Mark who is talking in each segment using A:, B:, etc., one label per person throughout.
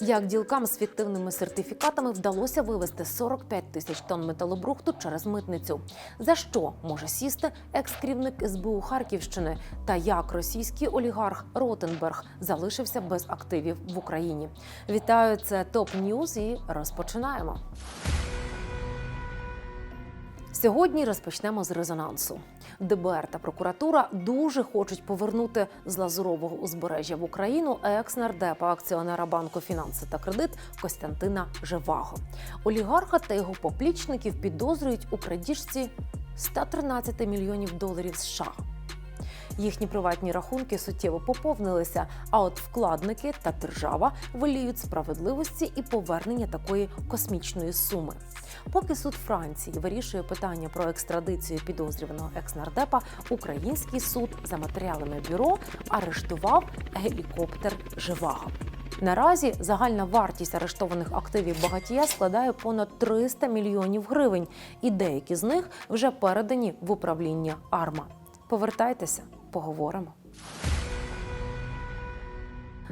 A: Як ділкам з фіктивними сертифікатами вдалося вивезти 45 тисяч тонн металобрухту через митницю? За що може сісти екс-керівник СБУ Харківщини? Та як російський олігарх Ротенберг залишився без активів в Україні? Вітаю, це ТОП Ньюз і розпочинаємо. Сьогодні розпочнемо з резонансу. ДБР та прокуратура дуже хочуть повернути з лазурового узбережжя в Україну екс-нардепа акціонера банку фінанси та кредит Костянтина Живаго. Олігарха та його поплічників підозрюють у крадіжці 113 мільйонів доларів США. Їхні приватні рахунки суттєво поповнилися. А от вкладники та держава воліють справедливості і повернення такої космічної суми. Поки суд Франції вирішує питання про екстрадицію підозрюваного екснардепа, український суд за матеріалами бюро арештував гелікоптер Живаго. Наразі загальна вартість арештованих активів багатія складає понад 300 мільйонів гривень, і деякі з них вже передані в управління АРМА. Повертайтеся, поговоримо.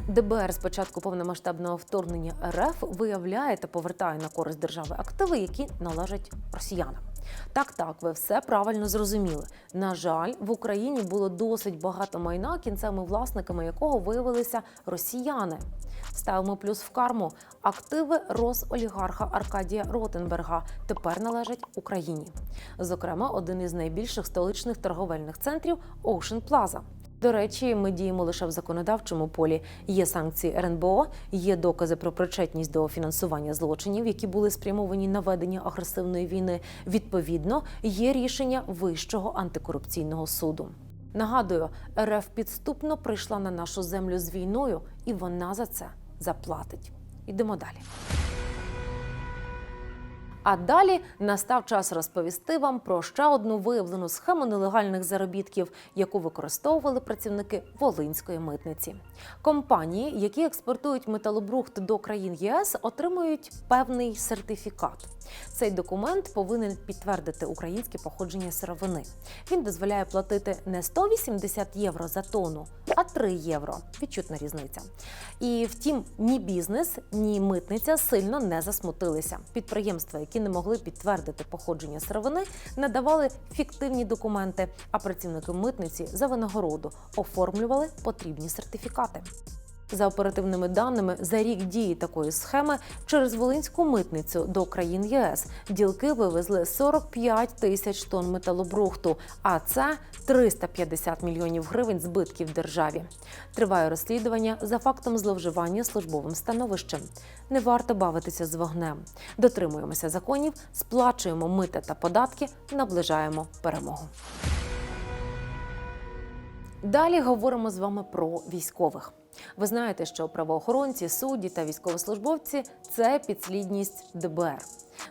A: ДБР з початку повномасштабного вторгнення РФ виявляє та повертає на користь держави активи, які належать росіянам. Так, так, ви все правильно зрозуміли. На жаль, в Україні було досить багато майна, кінцевими власниками якого виявилися росіяни. Ставимо плюс в карму. Активи Росолігарха Аркадія Ротенберга тепер належать Україні. Зокрема, один із найбільших столичних торговельних центрів Ocean Plaza. До речі, ми діємо лише в законодавчому полі. Є санкції РНБО, є докази про причетність до фінансування злочинів, які були спрямовані на ведення агресивної війни. Відповідно, є рішення Вищого антикорупційного суду. Нагадую, РФ підступно прийшла на нашу землю з війною, і вона за це заплатить. Ідемо далі. А далі настав час розповісти вам про ще одну виявлену схему нелегальних заробітків, яку використовували працівники Волинської митниці. Компанії, які експортують металобрухт до країн ЄС, отримують певний сертифікат. Цей документ повинен підтвердити українське походження сировини. Він дозволяє платити не 180 євро за тонну, а 3 євро. Відчутна різниця. І втім, ні бізнес, ні митниця сильно не засмутилися. Підприємства, які не могли підтвердити походження сировини, надавали фіктивні документи, а працівники митниці за винагороду оформлювали потрібні сертифікати. За оперативними даними, за рік дії такої схеми через Волинську митницю до країн ЄС ділки вивезли 45 тисяч тонн металобрухту, а це 350 мільйонів гривень збитків державі. Триває розслідування за фактом зловживання службовим становищем. Не варто бавитися з вогнем. Дотримуємося законів, сплачуємо мита та податки, наближаємо перемогу. Далі говоримо з вами про військових. Ви знаєте, що правоохоронці, судді та військовослужбовці це підслідність ДБР.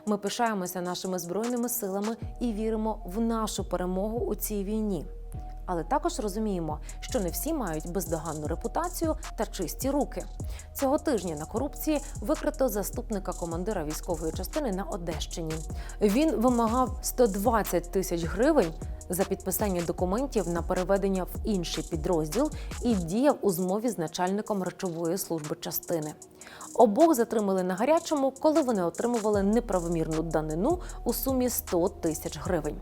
A: Ми пишаємося нашими збройними силами і віримо в нашу перемогу у цій війні. Але також розуміємо, що не всі мають бездоганну репутацію та чисті руки. Цього тижня на корупції викрито заступника командира військової частини на Одещині. Він вимагав 120 тисяч гривень за підписання документів на переведення в інший підрозділ і діяв у змові з начальником речової служби частини. Обох затримали на гарячому, коли вони отримували неправомірну данину у сумі 100 тисяч гривень.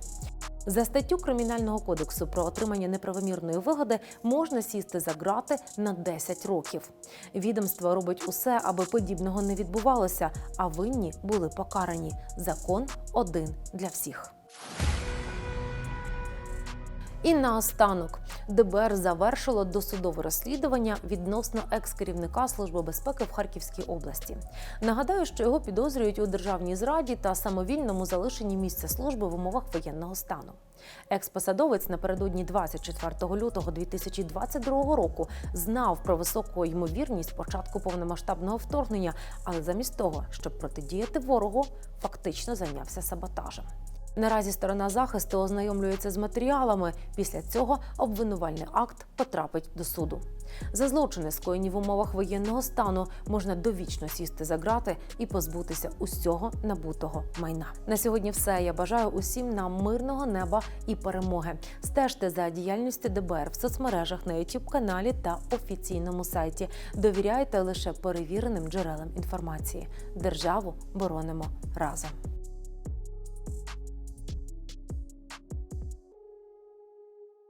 A: За статтю Кримінального кодексу про отримання неправомірної вигоди можна сісти за ґрати на 10 років. Відомство робить усе, аби подібного не відбувалося, а винні були покарані. Закон один для всіх. І наостанок ДБР завершило досудове розслідування відносно екс-керівника Служби безпеки в Харківській області. Нагадаю, що його підозрюють у державній зраді та самовільному залишенні місця служби в умовах воєнного стану. Екс-посадовець напередодні 24 лютого 2022 року знав про високу ймовірність початку повномасштабного вторгнення, але замість того, щоб протидіяти ворогу, фактично зайнявся саботажем. Наразі сторона захисту ознайомлюється з матеріалами. Після цього обвинувальний акт потрапить до суду. За злочини, скоєні в умовах воєнного стану, можна довічно сісти за ґрати і позбутися усього набутого майна. На сьогодні все. Я бажаю усім нам мирного неба і перемоги. Стежте за діяльністю ДБР в соцмережах на youtube каналі та офіційному сайті. Довіряйте лише перевіреним джерелам інформації. Державу боронимо разом.